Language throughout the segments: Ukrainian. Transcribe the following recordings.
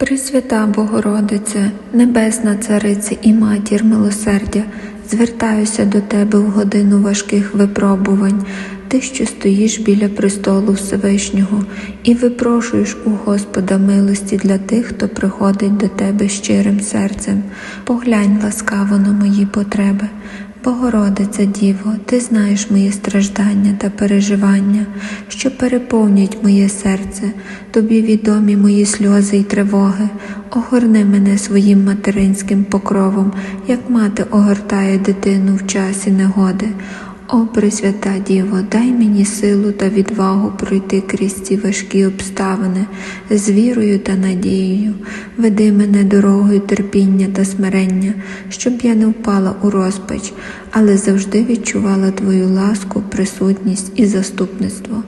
Пресвята Богородице, Небесна Царице і Матір милосердя, звертаюся до Тебе в годину важких випробувань, Ти, що стоїш біля престолу Всевишнього і випрошуєш у Господа милості для тих, хто приходить до Тебе щирим серцем. Поглянь ласкаво на мої потреби. Богородице Діво, Ти знаєш мої страждання та переживання, що переповнюють моє серце, Тобі відомі мої сльози й тривоги. Огорни мене своїм материнським покровом, як мати огортає дитину в часі негоди. О, Пресвята Діво, дай мені силу та відвагу пройти крізь ці важкі обставини з вірою та надією. Веди мене дорогою терпіння та смирення, щоб я не впала у розпач, але завжди відчувала Твою ласку, присутність і заступництво.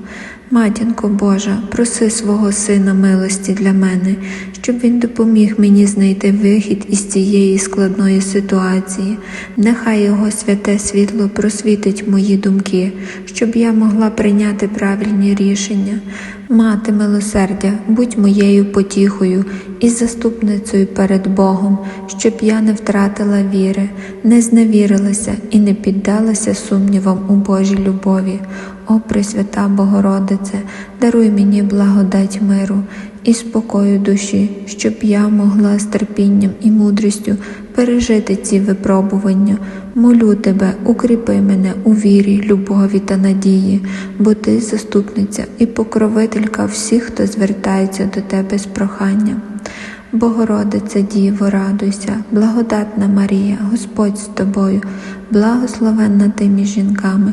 Матінко Божа, проси свого Сина милості для мене, щоб Він допоміг мені знайти вихід із цієї складної ситуації. Нехай Його святе світло просвітить мої думки, щоб я могла прийняти правильні рішення. Мати милосердя, будь моєю потіхою і заступницею перед Богом, щоб я не втратила віри, не зневірилася і не піддалася сумнівам у Божій любові. О Пресвята Богородице, даруй мені благодать миру і спокою душі, щоб я могла з терпінням і мудрістю пережити ці випробування. Молю тебе, укріпи мене у вірі, любові та надії, бо ти заступниця і покровителька всіх, хто звертається до тебе з проханням. Богородице Діво, радуйся, благодатна Марія, Господь з тобою, благословенна ти між жінками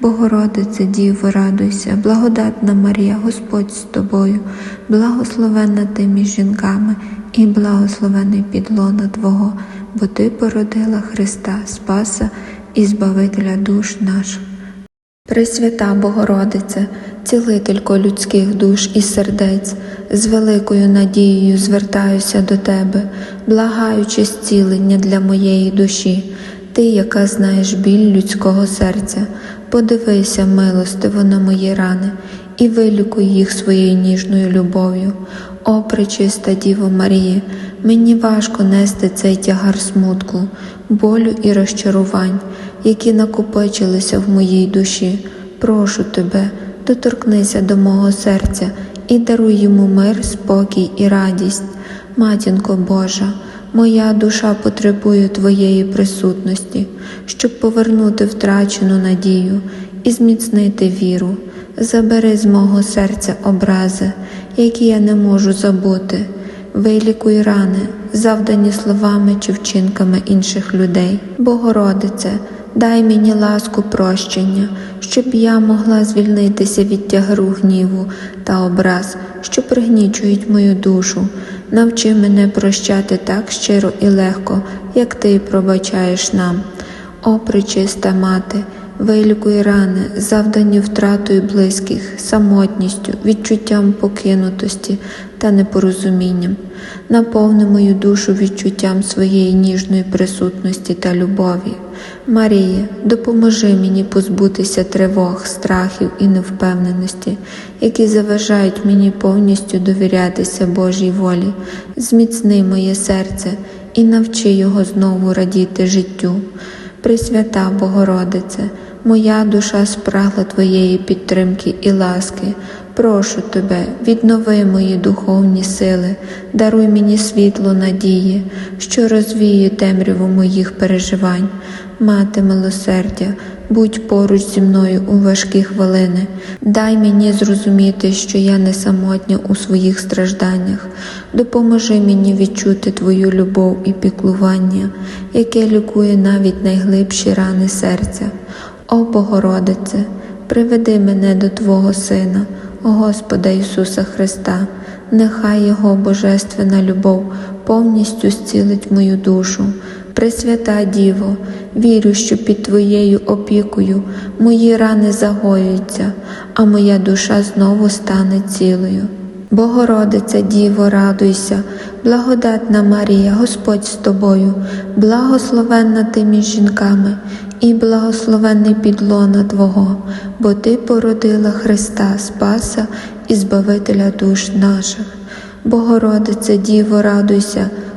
Богородице Діво, радуйся, благодатна Марія, Господь з тобою, благословенна ти між жінками і благословений підлона Твого, бо Ти породила Христа, Спаса і Збавителя душ наших. Пресвята Богородице, цілителько людських душ і сердець, з великою надією звертаюся до Тебе, благаючи зцілення для моєї душі, Ти, яка знаєш біль людського серця, подивися милостиво на мої рани і вилікуй їх своєю ніжною любов'ю. О, пречиста Діво Марія, мені важко нести цей тягар смутку, болю і розчарувань, які накопичилися в моїй душі. Прошу тебе, доторкнися до мого серця і даруй йому мир, спокій і радість. Матінко Божа, моя душа потребує Твоєї присутності, щоб повернути втрачену надію і зміцнити віру. Забери з мого серця образи, які я не можу забути. Вилікуй рани, завдані словами чи вчинками інших людей. Богородице, дай мені ласку прощення, щоб я могла звільнитися від тягару гніву та образ, що пригнічують мою душу. Навчи мене прощати так щиро і легко, як ти пробачаєш нам. О, пречиста мати, вилікуй рани, завдані втратою близьких, самотністю, відчуттям покинутості та непорозумінням. Наповни мою душу відчуттям своєї ніжної присутності та любові. Марія, допоможи мені позбутися тривог, страхів і невпевненості, які заважають мені повністю довірятися Божій волі. Зміцни моє серце і навчи його знову радіти життю. Пресвята Богородице, моя душа спрагла Твоєї підтримки і ласки. Прошу тебе, віднови мої духовні сили, даруй мені світло надії, що розвіє темряву моїх переживань. Мати милосердя, будь поруч зі мною у важкі хвилини. Дай мені зрозуміти, що я не самотня у своїх стражданнях. Допоможи мені відчути Твою любов і піклування, яке лікує навіть найглибші рани серця. О Богородице, приведи мене до Твого Сина, Господа Ісуса Христа, нехай Його божественна любов повністю зцілить мою душу. Пресвята Діво, вірю, що під Твоєю опікою мої рани загоюються, а моя душа знову стане цілою. Богородиця Діво, радуйся, благодатна Марія, Господь з тобою, благословенна ти між жінками, і благословенний підлона Твого, бо Ти породила Христа Спаса і Збавителя душ наших. Богородице Діво, радуйся,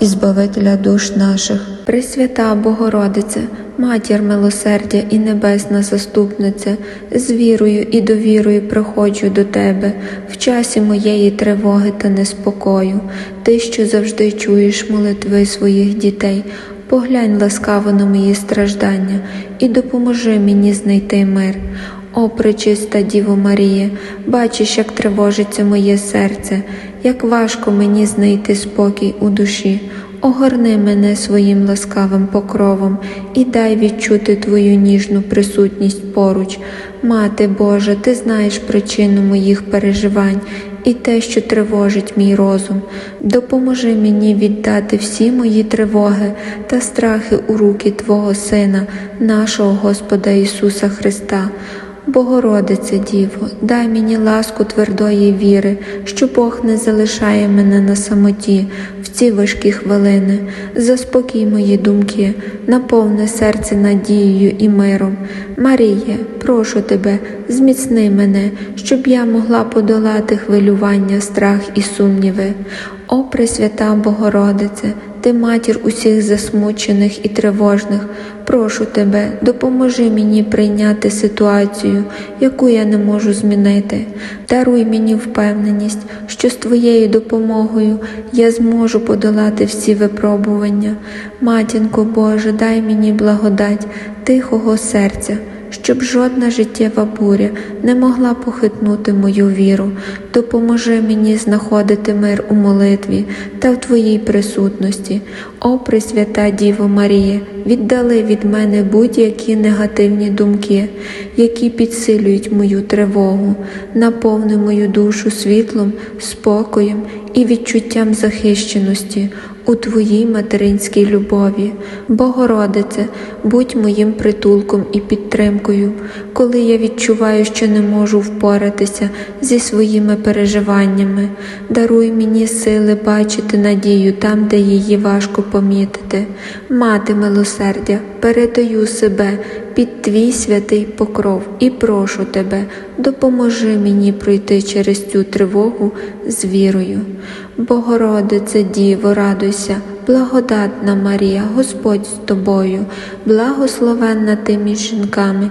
і Збавителя душ наших. Пресвята Богородице, Матір милосердя і небесна заступниця, з вірою і довірою приходжу до Тебе в часі моєї тривоги та неспокою. Ти, що завжди чуєш молитви своїх дітей, поглянь ласкаво на мої страждання і допоможи мені знайти мир. О, пречиста Діво Марія, бачиш, як тривожиться моє серце, як важко мені знайти спокій у душі. Огорни мене своїм ласкавим покровом і дай відчути Твою ніжну присутність поруч. Мати Божа, Ти знаєш причину моїх переживань і те, що тривожить мій розум. Допоможи мені віддати всі мої тривоги та страхи у руки Твого Сина, нашого Господа Ісуса Христа. Богородице Діво, дай мені ласку твердої віри, що Бог не залишає мене на самоті в ці важкі хвилини. Заспокій мої думки, наповни серце надією і миром. Маріє, прошу тебе, зміцни мене, щоб я могла подолати хвилювання, страх і сумніви. О, Пресвята Богородице, ти матір усіх засмучених і тривожних, прошу тебе, допоможи мені прийняти ситуацію, яку я не можу змінити. Даруй мені впевненість, що з твоєю допомогою я зможу подолати всі випробування. Матінко Боже, дай мені благодать тихого серця щоб жодна життєва буря не могла похитнути мою віру. Допоможи мені знаходити мир у молитві та в Твоїй присутності. О, Пресвята Діво Марія, віддали від мене будь-які негативні думки, які підсилюють мою тривогу, наповни мою душу світлом, спокоєм і відчуттям захищеності у Твоїй материнській любові. Богородице, будь моїм притулком і підтримкою, коли я відчуваю, що не можу впоратися зі своїми переживаннями. Даруй мені сили бачити надію там, де її важко помітити. Мати милосердя, передаю себе під твій святий покров і прошу тебе, допоможи мені пройти через цю тривогу з вірою. Богородице Діво, радуйся, благодатна Марія, Господь з тобою, благословенна ти між жінками